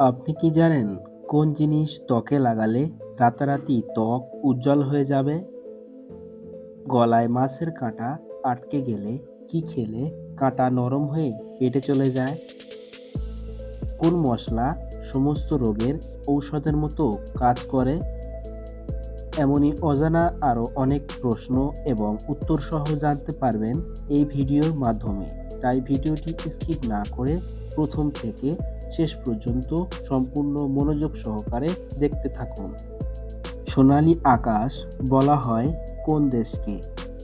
আপনি কি জানেন কোন জিনিস ত্বকে লাগালে রাতারাতি ত্বক উজ্জ্বল হয়ে যাবে? গলায় মাছের কাঁটা আটকে গেলে কি খেলে কাঁটা নরম হয়ে পেটে চলে যায়? কোন মশলা সমস্ত রোগের ঔষধের মতো কাজ করে? এমনই অজানা আরও অনেক প্রশ্ন এবং উত্তর সহ জানতে পারবেন এই ভিডিওর মাধ্যমে। তাই ভিডিওটি স্কিপ না করে প্রথম থেকে শেষ পর্যন্ত সম্পূর্ণ মনোযোগ সহকারে দেখতে থাকুন। সোনালী আকাশ বলা হয় কোন দেশকে?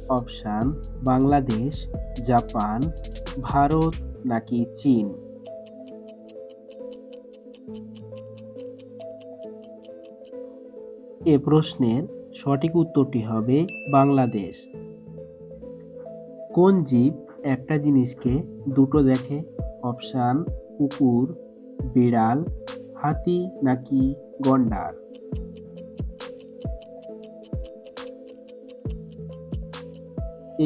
অপশান, বাংলাদেশ, জাপান, ভারত নাকি চীন? এ প্রশ্নের সঠিক উত্তরটি হবে বাংলাদেশ। কোন জীব একটা জিনিসকে দুটো দেখে? অপশান, কুকুর। বিড়াল, হাতি নাকি গন্ডার?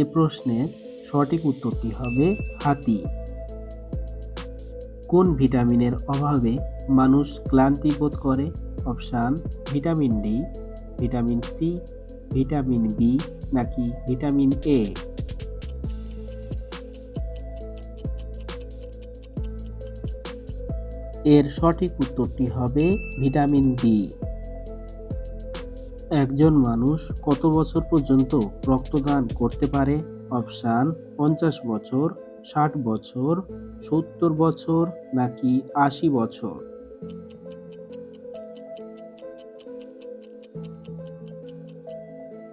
এ প্রশ্নের সঠিক উত্তরটি হবে হাতি। কোন ভিটামিনের অভাবে মানুষ ক্লান্তি বোধ করে? Option, vitamin D, vitamin C, vitamin B নাকি ভিটামিন এ? এর সঠিক উত্তরটি হবে ভিটামিন বি একজন মানুষ কত বছর পর্যন্ত রক্তদান করতে পারে? অপশান, পঞ্চাশ বছর, ষাট বছর, সত্তর বছর নাকি আশি বছর?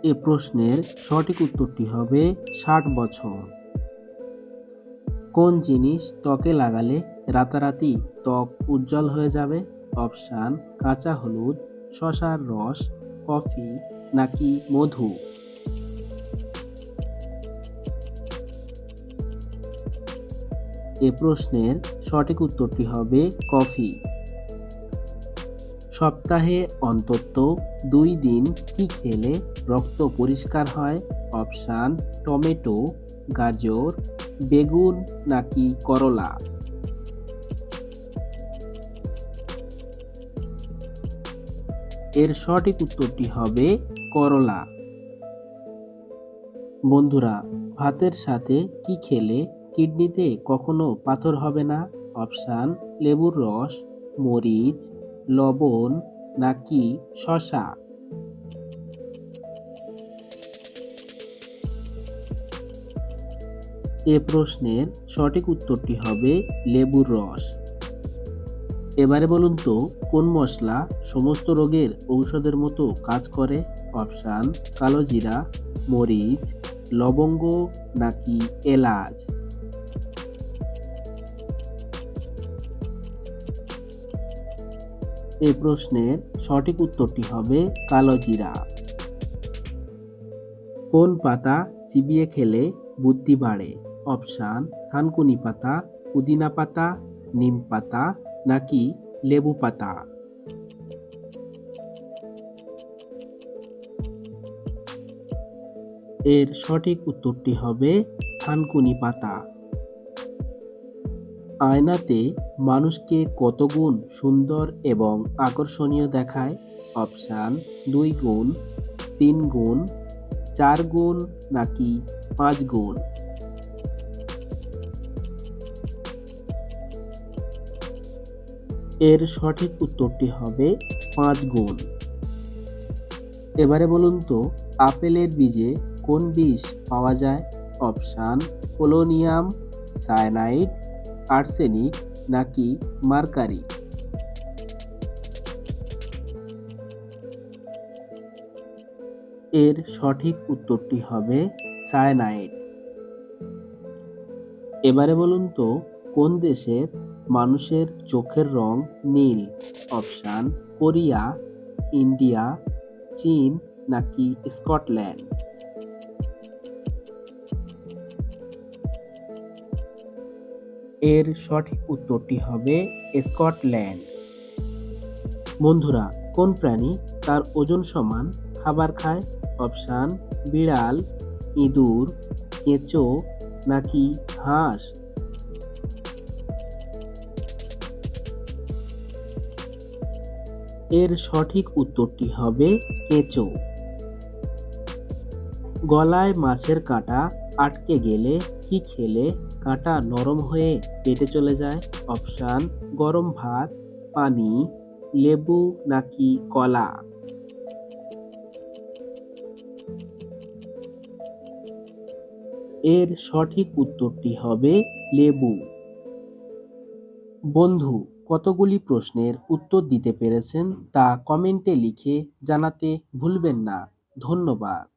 এ প্রশ্নের সঠিক উত্তরটি হবে ষাট বছর। কোন জিনিস ত্বকে লাগালে রাতারাতি ত্বক উজ্জ্বল হয়ে যাবে। অপশান, কাঁচা হলুদ, শশার রস, কফি নাকি মধু। এ প্রশ্নের সঠিক উত্তরটি হবে কফি। সপ্তাহে অন্তত দুই দিন কি খেলে রক্ত পরিষ্কার হয়? অপশান, টমেটো, গাজর, বেগুন নাকি করলা। এর সঠিক উত্তরটি হবে করলা। বন্ধুরা, ভাতের সাথে কি খেলে কিডনিতে কখনো পাথর হবে না? অপশান, লেবুর রস, মরিচ, লবণ নাকি শশা এ প্রশ্নের সঠিক উত্তরটি হবে লেবুর রস। এবারে বলুন তো, কোন মশলা সমস্ত রোগের ঔষধের মতো কাজ করে? অপশান, কালো জিরা, মরিচ, লবঙ্গ নাকি এলাচ? এই প্রশ্নের সঠিক উত্তরটি হবে কালো জিরা। কোন পাতা চিবিয়ে খেলে বুদ্ধি বাড়ে? অপশান, থানকুনি পাতা, পুদিনা পাতা, নিম পাতা নাকি লেবু পাতা? এর সঠিক উত্তরটি হবে থানকুনি পাতা। আয়নাতে মানুষকে কত গুণ সুন্দর এবং আকর্ষণীয় দেখায়? অপশান দুই গুণ, তিন গুণ, চার গুণ নাকি পাঁচ গুণ? এর সঠিক উত্তরটি হবে পাঁচ গুণ। এবারে বলুন তো, আপেলের বীজে কোন বিষ পাওয়া যায়? অপশান পোলোনিয়াম সায়ানাইড, আর্সেনিক নাকি মার্কারি? এর সঠিক উত্তরটি হবে সায়ানাইড। এবারে বলুন তো, কোন দেশের মানুষের চোখের রং নীল। অপশান, কোরিয়া, ইন্ডিয়া, চীন নাকি স্কটল্যান্ড? এর সঠিক উত্তরটি হবে স্কটল্যান্ড। বন্ধুরা, কোন প্রাণী তার ওজন সমান খাবার খায়? অপশান, বিড়াল, ইঁদুর, কেঁচো নাকি হাঁস? এর সঠিক উত্তরটি হবে কেঁচো। গলায় মাছের কাঁটা আটকে গেলে কি খেলে কাঁটা নরম হয়ে পেটে চলে যায়? অপশান, গরম ভাত, পানি, লেবু নাকি কলা? এর সঠিক উত্তরটি হবে লেবু। বন্ধু কতগুলি প্রশ্নের উত্তর দিতে পেরেছেন তা কমেন্টে লিখে জানাতে ভুলবেন না। ধন্যবাদ।